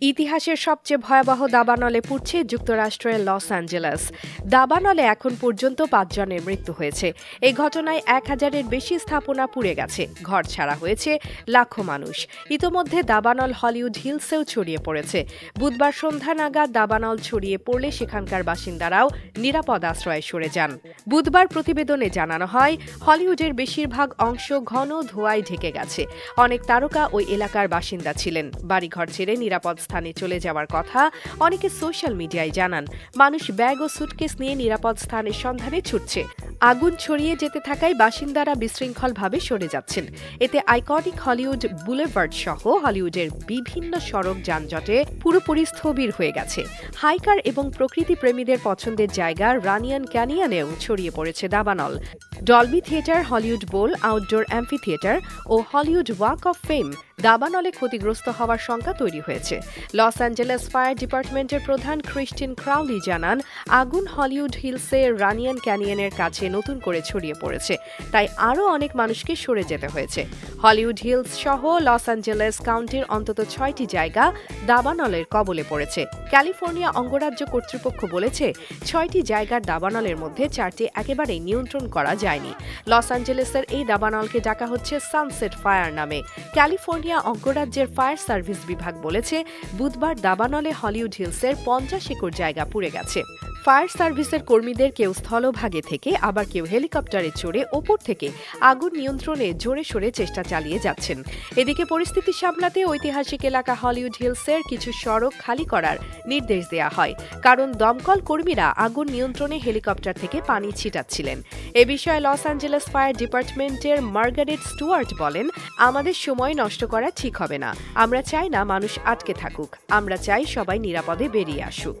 ইতিহাসের সবচেয়ে ভয়াবহ দাবানলে পুড়ছে যুক্তরাষ্ট্রের লস অ্যাঞ্জেলাস। দাবানলে এখন পর্যন্ত পাঁচজনের মৃত্যু হয়েছে। এই ঘটনায় এক হাজারের বেশি স্থাপনা পুড়ে গেছে। ঘর ছাড়া হয়েছে লাখো মানুষ। ইতোমধ্যে দাবানল হলিউড হিলসেও ছড়িয়ে পড়েছে। বুধবার সন্ধ্যা নাগাদ দাবানল ছড়িয়ে পড়লে সেখানকার বাসিন্দারাও নিরাপদ আশ্রয়ে সরে যান। বুধবার প্রতিবেদনে জানানো হয়, হলিউডের বেশিরভাগ অংশ ঘন ধোঁয়ায় ঢেকে গেছে। অনেক তারকা ওই এলাকার বাসিন্দা ছিলেন। বাড়িঘর ছেড়ে নিরাপদ স্থানে চলে যাওয়ার কথা অনেকে সোশ্যাল মিডিয়ায় জানান। মানুষ ব্যাগ ও সুটকেস নিয়ে নিরাপদ স্থানের সন্ধানে ছুটছে। আগুন ছড়িয়ে যেতে থাকায় বাসিন্দারা বিশৃঙ্খলভাবে সরে যাচ্ছেন। এতে আইকনিক হলিউড বুলেভার্ড সহ হলিউডের বিভিন্ন সড়ক যানজটে পুরোপুরি স্থবির হয়ে গেছে। হাইকার এবং প্রকৃতি প্রেমীদের পছন্দের জায়গা রানিয়ান ক্যানিয়নেও ছড়িয়ে পড়েছে দাবানল। Dolby theatre Hollywood bowl outdoor amphitheatre O Hollywood walk of ফেম দাবানলে ক্ষতিগ্রস্ত হওয়ার শঙ্কা তৈরি হয়েছে। লস অ্যাঞ্জেলেস ফায়ার ডিপার্টমেন্টের প্রধান ক্রিস্টিন ক্রাউলি জানান, আগুন হলিউড হিলসে রানিয়ান ক্যানিয়নের কাছে নতুন করে ছড়িয়ে পড়েছে, তাই আরও অনেক মানুষকে সরে যেতে হয়েছে। হলিউড হিলস সহ লস অ্যাঞ্জেলেস কাউন্টির অন্তত ছয়টি জায়গা দাবানলের কবলে পড়েছে। ক্যালিফোর্নিয়া অঙ্গরাজ্য কর্তৃপক্ষ বলেছে, ছয়টি জায়গার দাবানলের মধ্যে চারটি একেবারেই নিয়ন্ত্রণ করা যায়নি। লস অ্যাঞ্জেলেসের এই দাবানলকে ডাকা হচ্ছে সানসেট ফায়ার নামে। ক্যালিফোর্নিয়া অঙ্গরাজ্যের ফায়ার সার্ভিস বিভাগ বলেছে, বুধবার দাবানলে হলিউড হিলসের পঞ্চাশ একর জায়গা পুড়ে গেছে। ফায়ার সার্ভিসের কর্মীদের কেউ স্থলভাগে থেকে, আবার কেউ হেলিকপ্টারে চড়ে ওপর থেকে আগুন নিয়ন্ত্রণে জোরে সোরে চেষ্টা চালিয়ে যাচ্ছেন। এদিকে পরিস্থিতি সামলাতে ঐতিহাসিক এলাকা হলিউড হিলসের কিছু সড়ক খালি করার নির্দেশ দেয়া হয়। কারণ দমকল কর্মীরা আগুন নিয়ন্ত্রণে হেলিকপ্টার থেকে পানি ছিটাচ্ছিলেন। এ বিষয়ে লস অ্যাঞ্জেলেস ফায়ার ডিপার্টমেন্টের মার্গারেট স্টুয়ার্ট বলেন, আমাদের সময় নষ্ট করা ঠিক হবে না। আমরা চাই না মানুষ আটকে থাকুক। আমরা চাই সবাই নিরাপদে বেরিয়ে আসুক।